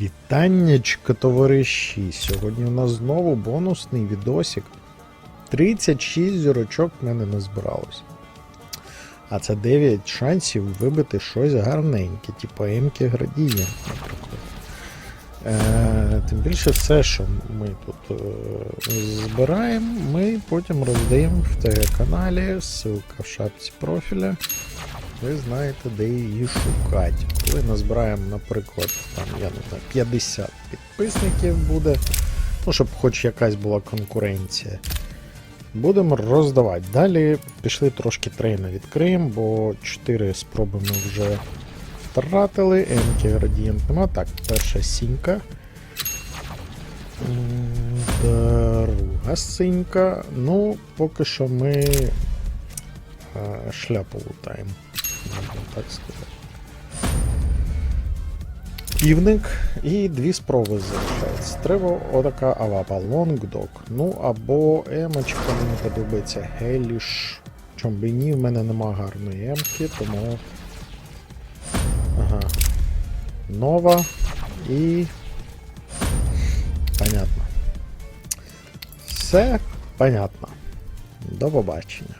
Вітаннячка, товариші! Сьогодні у нас знову бонусний відосик. 36 зірочок в мене не збиралось. А це 9 шансів вибити щось гарненьке, типу М-ки градієнт, наприклад. Е, тим більше все, що ми тут е, збираємо, ми потім роздаємо в ТГ-каналі, ссылка в шапці профіля. Ви знаєте, де її шукати. Коли назбираємо, наприклад, там, я не знаю, 50 підписників буде, ну, щоб хоч якась була конкуренція. Будемо роздавати. Далі пішли трошки трейна відкриємо, бо 4 спроби ми вже втратили. Енки градієнт нема. Так, перша сінька. Друга синька. Ну, поки що ми е, шляпу лутаємо. Можна так сказати. Півник і дві спроби залишається. Треба отака авапа Лонгдок. Ну або емочка, мені подобається Геліш. Чом би ні, в мене нема гарної емки, тому. Ага. Нова і. Понятно. Все понятно. До побачення.